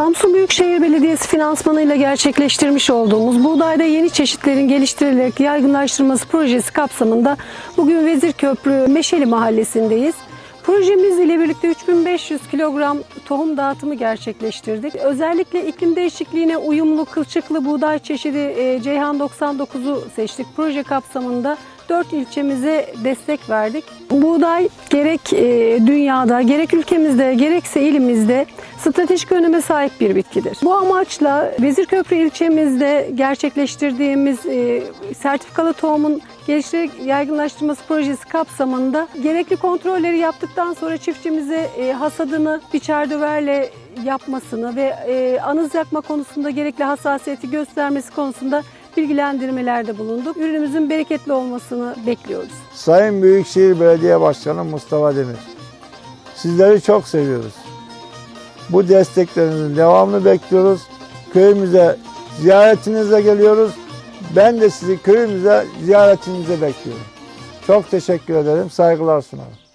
Samsun Büyükşehir Belediyesi finansmanıyla gerçekleştirmiş olduğumuz buğdayda yeni çeşitlerin geliştirilerek yaygınlaştırılması projesi kapsamında bugün Vezirköprü Meşeli Mahallesi'ndeyiz. Projemiz ile birlikte 3500 kilogram tohum dağıtımı gerçekleştirdik. Özellikle iklim değişikliğine uyumlu kılçıklı buğday çeşidi e, Ceyhan 99'u seçtik. Proje kapsamında 4 ilçemize destek verdik. Buğday gerek e, dünyada, gerek ülkemizde, gerekse ilimizde stratejik öneme sahip bir bitkidir. Bu amaçla Vezirköprü ilçemizde gerçekleştirdiğimiz e, sertifikalı tohumun geliştirerek yaygınlaştırması projesi kapsamında gerekli kontrolleri yaptıktan sonra çiftçimize e, hasadını biçer döverle yapmasını ve e, anız yakma konusunda gerekli hassasiyeti göstermesi konusunda bilgilendirmelerde bulunduk. Ürünümüzün bereketli olmasını bekliyoruz. Sayın Büyükşehir Belediye Başkanı Mustafa Demir. Sizleri çok seviyoruz. Bu desteklerinizin devamını bekliyoruz. Köyümüze ziyaretinize geliyoruz. Ben de sizi köyümüze ziyaretinize bekliyorum. Çok teşekkür ederim. Saygılar sunarım.